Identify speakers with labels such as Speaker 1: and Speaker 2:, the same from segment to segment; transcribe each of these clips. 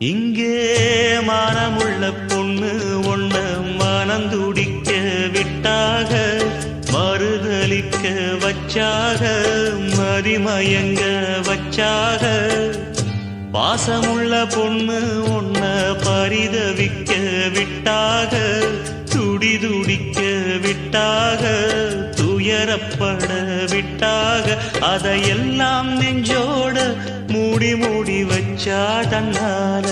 Speaker 1: இங்கே மனமுள்ள பொண்ணு ஒண்ணு மனம் துடிக்க விட்டாக மறுதளிக்க வச்சாக மதிமயங்க வச்சாக. பாசமுள்ள பொண்ணு ஒன்ன பரிதவிக்க விட்டாக துடிதுடிக்க விட்டாக துயரப்பட விட்டாக அதையெல்லாம் நெஞ்சோட மூடி மூடி வச்சா தன்னால.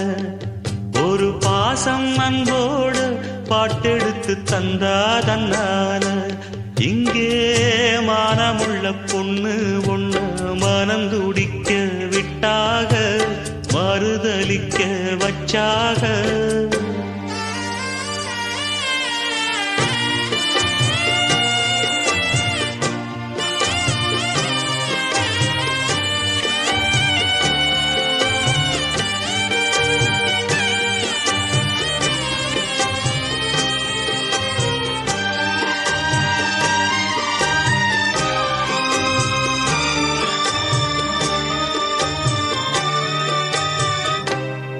Speaker 1: ஒரு பாசம் அன்போடு பாட்டெடுத்து தந்தா தன்னால. இங்கே மானமுள்ள பொண்ணு ஒண்ணு மனம் துடிக்க விட்டாக மறுதளிக்க வச்சாக.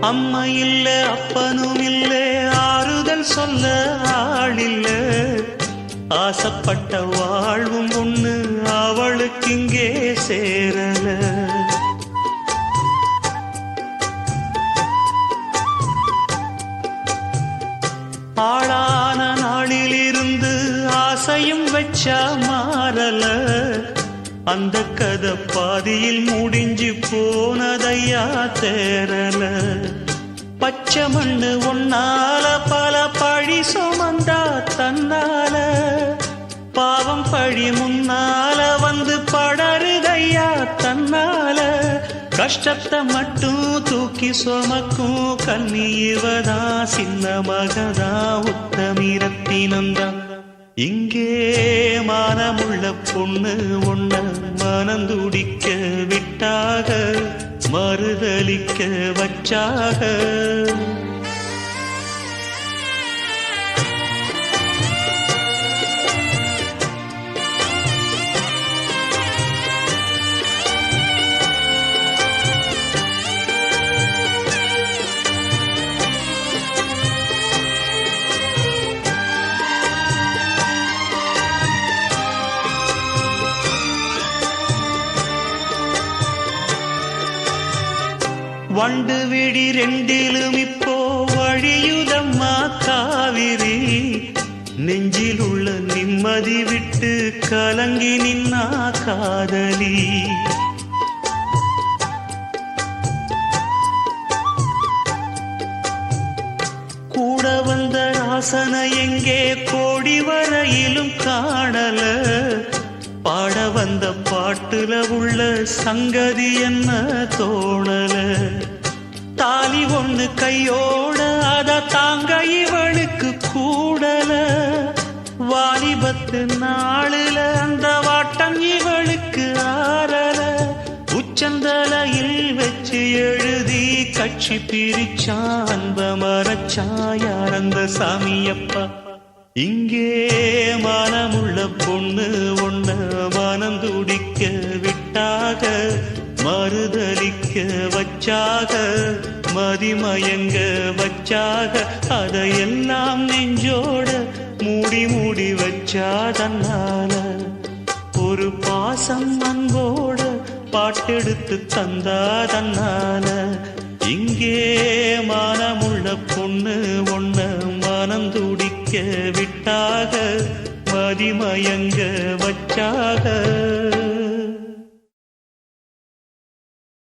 Speaker 1: அம்மா இல்ல அப்பனும் இல்ல ஆறுதல் சொல்ல ஆளில்ல. ஆசைப்பட்ட வாழ்வும் ஒண்ணு அவளுக்கு இங்கே சேரல. ஆளான நாளிலிருந்து ஆசையும் வச்சா மாறல. அந்த கதை பாதியில் முடிஞ்சு போனதையா தேரல பச்சை மண்ணு உன்னால பல பழி சுமந்தா தன்னால. பாவம் பழி முன்னால வந்து படருதையா தன்னால. கஷ்டத்தை மட்டும் தூக்கி சுமக்கும் கண்ணி சின்ன மகதா உத்தமிரத்தினந்தான் இங்கே மானமுள்ள பொண்ணு ஒன்ன மனந்துடிக்க விட்டாக. மறுதலிக்க வச்சாக. வண்டு விழி ரெண்டிலும் இப்போ வழியுதம்மா காவிரி. நெஞ்சில் உள்ள நிம்மதி விட்டு கலங்கி நின்னா காதலி. கூட வந்த ஆசன எங்கே கோடி வரையிலும் காணல. பாட வந்த பாட்டுல உள்ள சங்கதி என்ன தோணல? தாலி ஒண்ணு கையோட அத தாங்க இவளுக்கு கூடல. வாலிபத்து நாளுல அந்த வாட்டம் இவளுக்கு ஆறல. உச்சந்தலையில் வச்சு எழுதி கட்சி பிரிச்சான் அன்ப மரச்சாயார் அந்த சாமியப்பா? இங்கே மனமுள்ள பொண்ணு ஒண்ண மனம் துடிக்க விட்டாக மறுதலிக்க வச்சாக மதிமயங்க வச்சாக அதையெல்லாம் நெஞ்சோட மூடி மூடி வச்சாதன்னால. ஒரு பாசம் அன்போட பாட்டெடுத்து தந்தாதன்னால. இங்கே மனமுள்ள பொண்ணு ஒண்ண மனம் துடி துடிக்க விட்டாக மதிமயங்க வச்சாக.